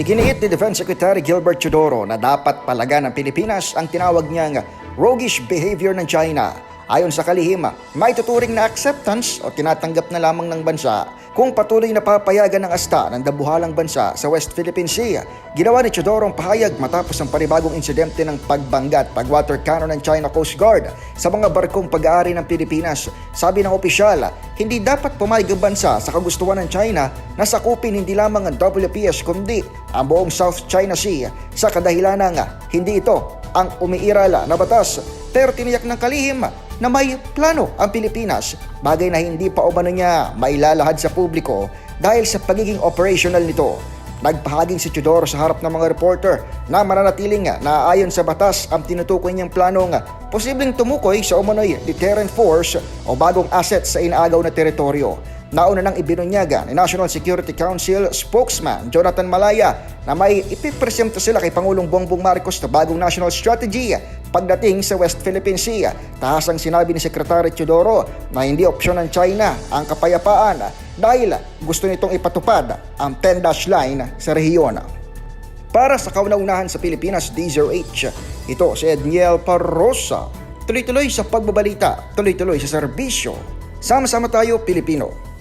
Iginiit ni Defense Secretary Gilbert Chodoro na dapat palagan ng Pilipinas ang tinawag niyang roguish behavior ng China. Ayon sa kalihim, may tuturing na acceptance o tinatanggap na lamang ng bansa kung patuloy na papayagan ng asta ng dabuhalang bansa sa West Philippine Sea. Ginawa ni Chodoro ang pahayag matapos ang panibagong insidente ng pagbangga at pagwater cannon ng China Coast Guard sa mga barkong pag-aari ng Pilipinas. Sabi ng opisyal, hindi dapat pumayag ang bansa sa kagustuhan ng China na sakupin hindi lamang ang WPS kundi ang buong South China Sea sa kadahilan ng hindi ito ang umiiral na batas. Pero tiniyak ng kalihim na may plano ang Pilipinas, bagay na hindi pa umano niya mailalahad sa publiko dahil sa pagiging operational nito. Nagpahaging si Chidoro sa harap ng mga reporter na mananatiling na ayon sa batas ang tinutukoy niyang planong posibleng tumukoy sa umano'y deterrent force o bagong asset sa inaagaw na teritoryo. Nauna nang ibinunyaga ni National Security Council spokesman Jonathan Malaya na may ipipresenta sila kay Pangulong Bongbong Marcos na bagong national strategy pagdating sa West Philippine Sea. Tahasang sinabi ni Secretary Chodoro na hindi opsyon ng China ang kapayapaan dahil gusto nitong ipatupad ang 10-dash line sa rehiyon. Para sa kauna-unahan sa Pilipinas, D0H, ito si Edniel Parrosa. Tuloy-tuloy sa pagbabalita, tuloy-tuloy sa serbisyo. Sama-sama tayo, Pilipino.